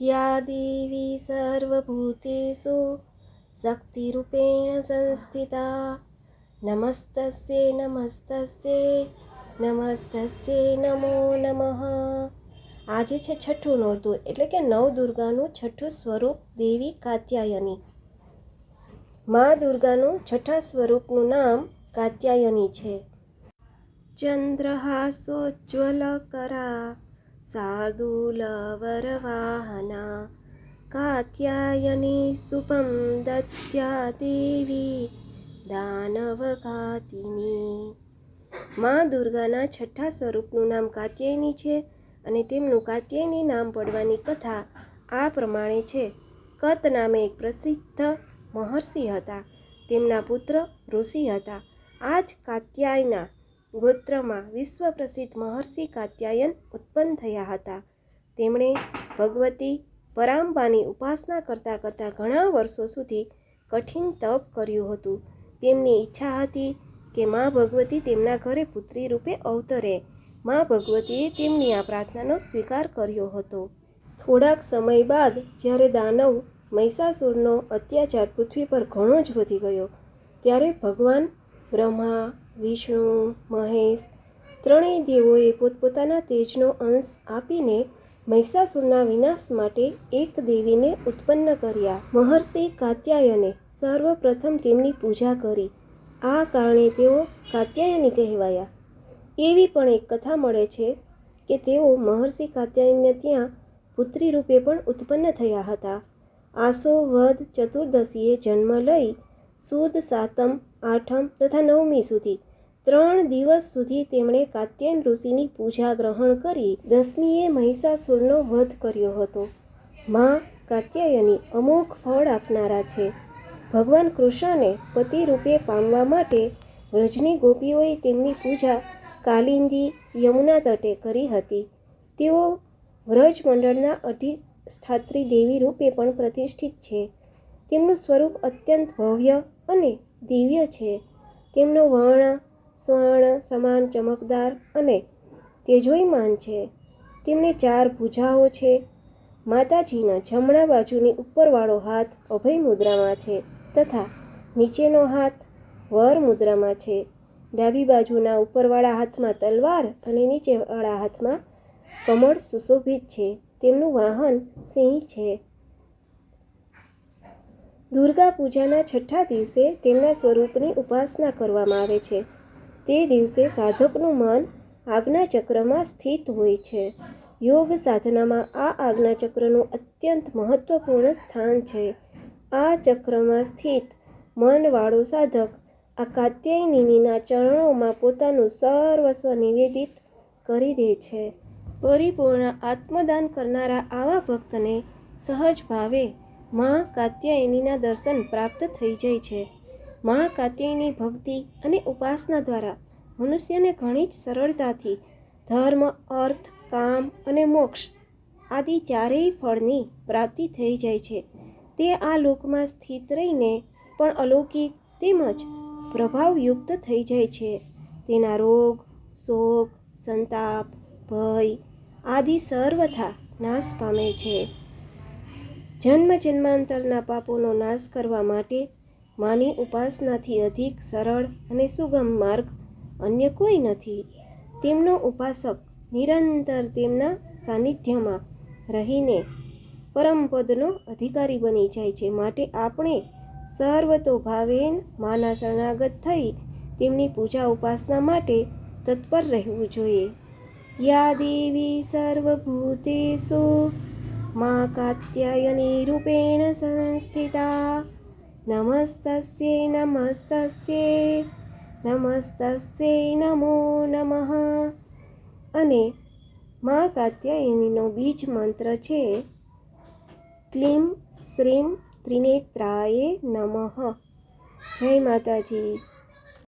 યા દેવી સર્વભૂતેષુ શક્તિરૂપેણ સંસ્થિતા નમસ્તસ્યે નમસ્તસ્યે નમસ્તસ્ય નમો નમઃ આજે છે છઠ્ઠું નોરતું, એટલે કે નવ દુર્ગાનું છઠ્ઠું સ્વરૂપ દેવી કાત્યાયની. મા દુર્ગાનું છઠ્ઠા સ્વરૂપનું નામ કાત્યાયની છે. ચંદ્રહાસોજ્જવલકરા શાર્દૂલવરવાહના કાત્યાયની શુભમ દત્યા દેવી દાનવઘાતિની મા દુર્ગાના છઠ્ઠા સ્વરૂપનું નામ કાત્યાયની છે અને તેમનું કાત્યાયની નામ પડવાની કથા આ પ્રમાણે છે. કત નામે એક પ્રસિદ્ધ મહર્ષિ હતા. તેમના પુત્ર ઋષિ હતા. આ જ કાત્યાયના ગોત્રમાં વિશ્વ પ્રસિદ્ધ મહર્ષિ કાત્યાયન ઉત્પન્ન થયા હતા. તેમણે ભગવતી પરાંબાની ઉપાસના કરતાં કરતાં ઘણા વર્ષો સુધી કઠિન તપ કર્યું હતું. તેમની ઈચ્છા હતી કે મા ભગવતી તેમના ઘરે પુત્રી રૂપે અવતરે. મા ભગવતીએ તેમની આ પ્રાર્થનાનો સ્વીકાર કર્યો હતો. થોડાક સમય બાદ જ્યારે દાનવ મહિષાસુરનો અત્યાચાર પૃથ્વી પર ઘણો જ વધી ગયો, ત્યારે ભગવાન બ્રહ્મા વિષ્ણુ, મહેશ ત્રણેય દેવોએ પોતપોતાના તેજનો અંશ આપીને મહિષાસુરના વિનાશ માટે એક દેવીને ઉત્પન્ન કર્યા. મહર્ષિ કાત્યાયને સર્વપ્રથમ તેમની પૂજા કરી. આ કારણે તેઓ કાત્યાયની કહેવાયા. એવી પણ એક કથા મળે છે કે તેઓ મહર્ષિ કાત્યાયનને ત્યાં પુત્રી રૂપે પણ ઉત્પન્ન થયા હતા. આસો, વદ, ચતુર્દશીએ જન્મ લઈ સુદ સાતમ, આઠમ તથા નવમી સુધી. ત્રણ દિવસ સુધી તેમણે કાત્યાયન ઋષિની પૂજા ગ્રહણ કરી દસમીએ મહિષાસુરનો વધ કર્યો હતો. માં કાત્યાયની અમુક ફળ આપનારા છે. ભગવાન કૃષ્ણને પતિ રૂપે પામવા માટે વ્રજની ગોપીઓએ તેમની પૂજા કાલિંદી યમુના તટે કરી હતી. તેઓ વ્રજ મંડળના અધિષ્ઠાત્રી દેવી રૂપે પણ પ્રતિષ્ઠિત છે. તેમનું સ્વરૂપ અત્યંત ભવ્ય અને દિવ્ય છે. તેમનો વર્ણ, સ્વર્ણ, સમાન ચમકદાર અને તેજોયમાન છે. તેમને ચાર ભુજાઓ છે. માતાજીના જમણા બાજુની ઉપરવાળો હાથ અભય મુદ્રામાં છે તથા નીચેનો હાથ વર મુદ્રામાં છે. ડાબી બાજુના ઉપરવાળા હાથમાં તલવાર અને નીચેવાળા હાથમાં કમળ સુશોભિત છે. તેમનું વાહન સિંહ છે. દુર્ગા પૂજાના છઠ્ઠા દિવસે તેમના સ્વરૂપની ઉપાસના કરવામાં આવે છે. તે દિવસે સાધકનું મન આજ્ઞાચક્રમાં સ્થિત હોય છે. યોગ સાધનામાં આ આજ્ઞાચક્રનું અત્યંત મહત્વપૂર્ણ સ્થાન છે. આ ચક્રમાં સ્થિત મનવાળો સાધક આ કાત્યાયનીના ચરણોમાં પોતાનું સર્વસ્વ નિવેદિત કરી દે છે. પરિપૂર્ણ આત્મદાન કરનારા આવા ભક્તને સહજ ભાવે મા કાત્યાયનીના દર્શન પ્રાપ્ત થઈ જાય છે. મા કાત્યાયની ભક્તિ અને ઉપાસના દ્વારા મનુષ્યને ઘણી જ સરળતાથી ધર્મ, અર્થ, કામ અને મોક્ષ આદિ ચારેય ફળની પ્રાપ્તિ થઈ જાય છે. તે આ લોકમાં સ્થિત રહીને પણ અલૌકિક તેમજ પ્રભાવયુક્ત થઈ જાય છે. તેના રોગ, શોક, સંતાપ, ભય આદિ સર્વથા નાશ પામે છે. જન્મ જન્માંતરના પાપોનો નાશ કરવા માટે માની ઉપાસનાથી અધિક સરળ અને સુગમ માર્ગ અન્ય કોઈ નથી. તેમનો ઉપાસક નિરંતર તેમના સાનિધ્યમાં રહીને પરમપદનો અધિકારી બની જાય છે. માટે આપણે સર્વતોભાવેન માના શરણાગત થઈ તેમની પૂજા ઉપાસના માટે તત્પર રહેવું જોઈએ. યા દેવી સર્વભૂતેષુ મા કાત્યાયની રૂપેણ સંસ્થિતા નમસ્તસ્યે નમસ્તસ્યે નમો નમઃ અને મા કાત્યાયનીનો બીજ મંત્ર છે, ક્લીમ શ્રીમ ત્રિનેત્રાય નમઃ. જય માતાજી.